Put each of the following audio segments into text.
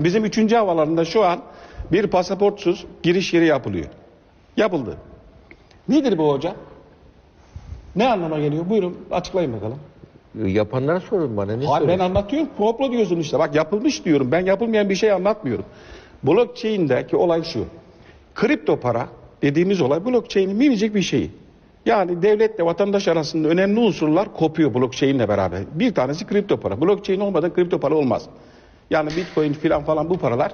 Bizim üçüncü havalarında şu an bir pasaportsuz giriş yeri yapılıyor. Yapıldı. Nedir bu hoca? Ne anlama geliyor? Buyurun açıklayın bakalım. Yapanlara sorun bana. Ne Hayır, ben anlatıyorum. Komplo diyorsun işte. Bak yapılmış diyorum. Ben yapılmayan bir şey anlatmıyorum. Blockchain'deki olay şu. Kripto para dediğimiz olay blockchain'in minicik bir şeyi. Yani devletle vatandaş arasında önemli unsurlar kopuyor blockchain'le beraber. Bir tanesi kripto para. Blockchain olmadan kripto para olmaz. Yani bitcoin filan falan bu paralar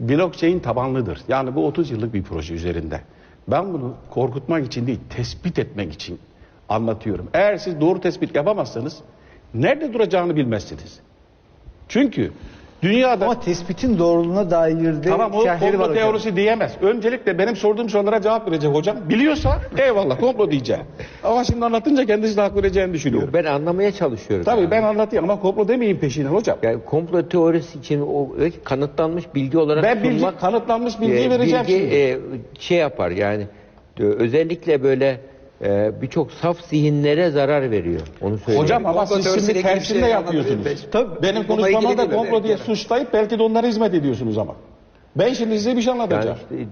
blockchain tabanlıdır. Yani bu 30 yıllık bir proje üzerinde. Ben bunu korkutmak için değil, tespit etmek için anlatıyorum. Eğer siz doğru tespit yapamazsanız nerede duracağını bilmezsiniz. Çünkü dünyada Ama tespitin doğruluğuna dair de tamam o şerhleri var komplo hocam. teorisi diyemez. Öncelikle benim sorduğum sorulara cevap verecek hocam. Biliyorsa eyvallah komplo diyeceğim. Ama şimdi anlatınca kendisi de hak vereceğini düşünüyorum. Ben anlamaya çalışıyorum. Tabii yani. ben anlatayım ama komplo demeyin peşine hocam. Yani komplo teorisi için o kanıtlanmış bilgi olarak Ben bilgi, sunmak kanıtlanmış bilgiyi e, vereceğim bilgi, şimdi. e, şey yapar yani e, özellikle böyle e, birçok saf zihinlere zarar veriyor. Onu söyleyeyim. Hocam ama Komplo siz şimdi ilgili bir tersinde şey yapıyorsunuz. miyim? Tabii. Benim Bununla konuşmama ilgili da değil mi? komplo diye Yani. suçlayıp belki de onlara hizmet ediyorsunuz ama. Ben şimdi size bir şey yani anlatacağım. işte,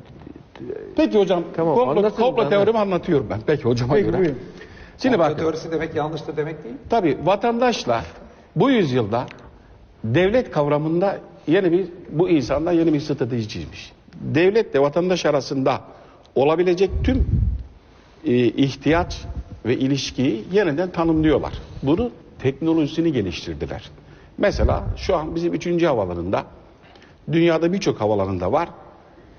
Peki hocam, Tamam, komplo, anlatın komplo teorimi anlatıyorum ben. Peki hocama Peki, göre. buyurun. Şimdi Komplo bakın, teorisi demek yanlıştır demek değil. tabii vatandaşla bu yüzyılda devlet kavramında yeni bir, bu insanlar yeni bir strateji çizmiş. Devletle vatandaş arasında olabilecek tüm ihtiyaç ve ilişkiyi yeniden tanımlıyorlar. Bunu teknolojisini geliştirdiler. Mesela şu an bizim üçüncü havalarında dünyada birçok havalarında var.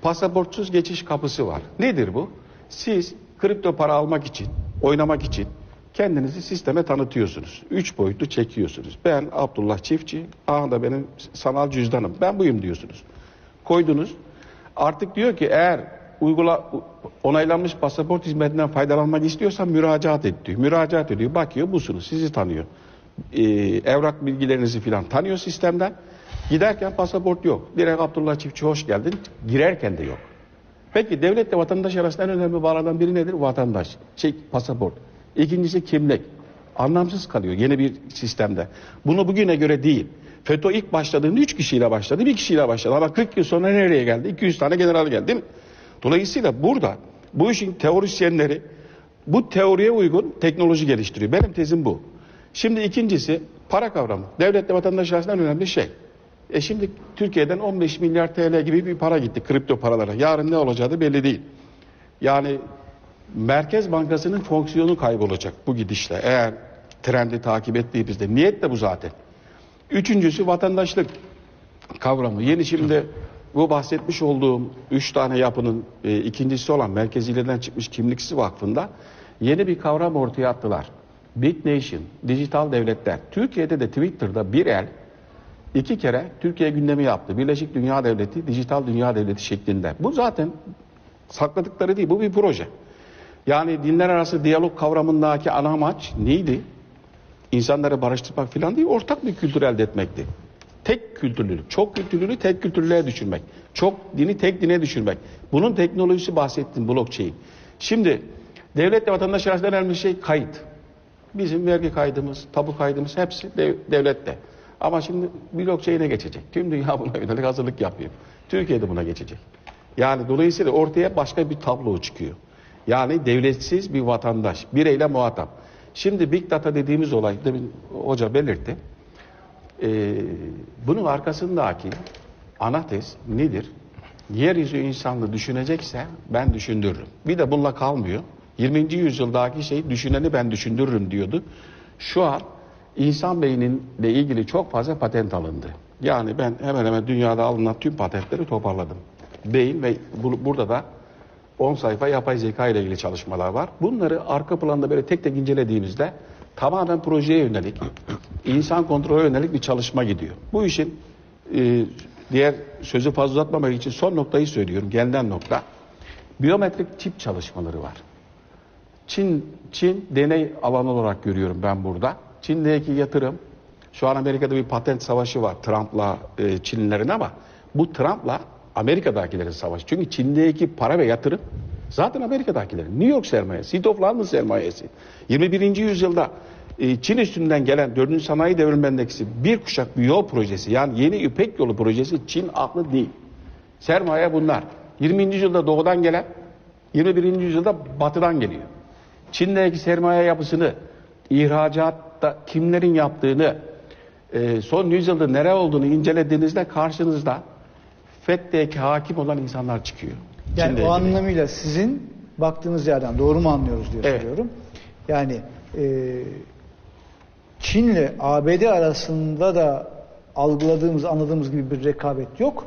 Pasaportsuz geçiş kapısı var. Nedir bu? Siz kripto para almak için, oynamak için kendinizi sisteme tanıtıyorsunuz. Üç boyutlu çekiyorsunuz. Ben Abdullah Çiftçi, aha da benim sanal cüzdanım. Ben buyum diyorsunuz. Koydunuz. Artık diyor ki eğer uygula onaylanmış pasaport hizmetinden faydalanmak istiyorsan müracaat et diyor. Müracaat ediyor. Bakıyor busunuz. Sizi tanıyor. Ee, evrak bilgilerinizi filan tanıyor sistemden. Giderken pasaport yok. Direkt Abdullah Çiftçi hoş geldin. Girerken de yok. Peki devletle vatandaş arasında en önemli bağlardan biri nedir? Vatandaş. Şey, pasaport. İkincisi kimlik. Anlamsız kalıyor yeni bir sistemde. Bunu bugüne göre değil. FETÖ ilk başladığında 3 kişiyle başladı, bir kişiyle başladı. Ama 40 yıl sonra nereye geldi? 200 tane general geldi değil mi? Dolayısıyla burada bu işin teorisyenleri bu teoriye uygun teknoloji geliştiriyor. Benim tezim bu. Şimdi ikincisi para kavramı. Devletle vatandaş arasında önemli şey. E şimdi Türkiye'den 15 milyar TL gibi bir para gitti kripto paralara. Yarın ne olacağı da belli değil. Yani Merkez Bankası'nın fonksiyonu kaybolacak bu gidişle. Eğer trendi takip ettiğimizde. Niyet de bu zaten. Üçüncüsü vatandaşlık kavramı. Yeni şimdi bu bahsetmiş olduğum üç tane yapının e, ikincisi olan Merkezileden çıkmış Kimliksiz Vakfı'nda yeni bir kavram ortaya attılar. Big Nation, dijital devletler. Türkiye'de de Twitter'da bir el iki kere Türkiye gündemi yaptı. Birleşik Dünya Devleti, Dijital Dünya Devleti şeklinde. Bu zaten sakladıkları değil, bu bir proje. Yani dinler arası diyalog kavramındaki ana amaç neydi? İnsanları barıştırmak falan değil, ortak bir kültür elde etmekti. Tek kültürlülük, çok kültürlülüğü tek kültürlüğe düşürmek. Çok dini tek dine düşürmek. Bunun teknolojisi bahsettim blockchain. Şimdi devletle vatandaş arasında önemli şey kayıt. Bizim vergi kaydımız, tapu kaydımız hepsi dev- devlette. Ama şimdi blockchain'e geçecek. Tüm dünya buna yönelik hazırlık yapıyor. Türkiye de buna geçecek. Yani dolayısıyla ortaya başka bir tablo çıkıyor. Yani devletsiz bir vatandaş, bireyle muhatap. Şimdi Big Data dediğimiz olay, demin hoca belirtti. Ee, bunun arkasındaki ana tez nedir? Yeryüzü insanlığı düşünecekse ben düşündürürüm. Bir de bununla kalmıyor. 20. yüzyıldaki şey düşüneni ben düşündürürüm diyordu. Şu an insan beyninle ilgili çok fazla patent alındı. Yani ben hemen hemen dünyada alınan tüm patentleri toparladım. Beyin ve bu- burada da 10 sayfa yapay zeka ile ilgili çalışmalar var. Bunları arka planda böyle tek tek incelediğimizde tamamen projeye yönelik, insan kontrolü yönelik bir çalışma gidiyor. Bu işin e, diğer sözü fazla uzatmamak için son noktayı söylüyorum. Gelinen nokta. Biyometrik çip çalışmaları var. Çin, Çin deney alanı olarak görüyorum ben burada. Çin'deki yatırım, şu an Amerika'da bir patent savaşı var Trump'la e, Çinlilerin ama bu Trump'la Amerika'dakilerin savaşı. Çünkü Çin'deki para ve yatırım zaten Amerika'dakilerin. New York sermayesi, City of London sermayesi. 21. yüzyılda e, Çin üstünden gelen 4. sanayi devrimi endeksi bir kuşak bir yol projesi yani yeni İpek yolu projesi Çin aklı değil. Sermaye bunlar. 20. yüzyılda doğudan gelen 21. yüzyılda batıdan geliyor. Çin'deki sermaye yapısını, ihracatta kimlerin yaptığını, e, son yüzyılda nere olduğunu incelediğinizde karşınızda FETÖ'deki hakim olan insanlar çıkıyor. Yani Çin'le o ilgili. anlamıyla sizin baktığınız yerden doğru mu anlıyoruz diye Evet. soruyorum. Yani e, Çin'le ABD arasında da algıladığımız, anladığımız gibi bir rekabet yok.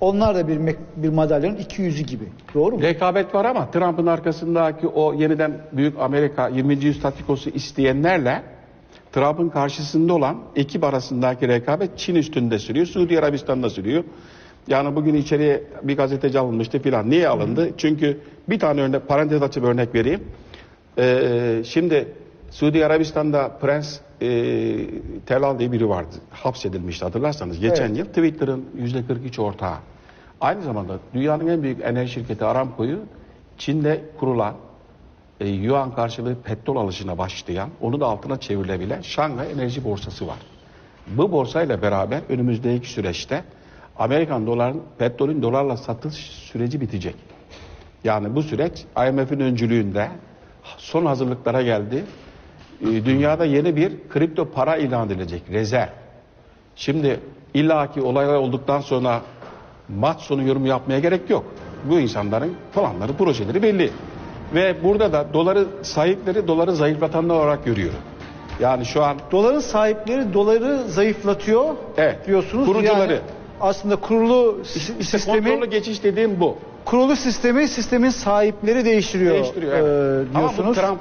Onlar da bir mek- bir madalyonun iki yüzü gibi. Doğru mu? Rekabet var ama Trump'ın arkasındaki o yeniden büyük Amerika 20. yüzyıl statikosu isteyenlerle Trump'ın karşısında olan ekip arasındaki rekabet Çin üstünde sürüyor, Suudi Arabistan'da sürüyor. Yani bugün içeriye bir gazeteci alınmıştı filan. Niye alındı? Çünkü bir tane örnek, parantez açıp örnek vereyim. Ee, şimdi Suudi Arabistan'da Prens e, Telal diye biri vardı. Hapsedilmişti hatırlarsanız. Geçen Evet. yıl Twitter'ın %43 ortağı. Aynı zamanda dünyanın en büyük enerji şirketi Aramco'yu Çin'de kurulan e, yuan karşılığı petrol alışına başlayan, onu da altına çevrilebilen Şanghay Enerji Borsası var. Bu borsayla beraber önümüzdeki süreçte Amerikan doların, petrolün dolarla satış süreci bitecek. Yani bu süreç IMF'in öncülüğünde son hazırlıklara geldi. E, Dünyada yeni bir kripto para ilan edilecek, rezerv. Şimdi illaki olaylar olduktan sonra maç sonu yorum yapmaya gerek yok. Bu insanların planları, projeleri belli. Ve burada da doları sahipleri doları zayıflatanlar olarak görüyor. Yani şu an Doların sahipleri doları zayıflatıyor Evet. diyorsunuz. Kurucuları. Yani aslında kurulu işte sistemi kontrollü geçiş dediğim bu. kurulu sistemi sistemin sahipleri değiştiriyor, Değiştiriyor. evet. e, Ama bu diyorsunuz. Trump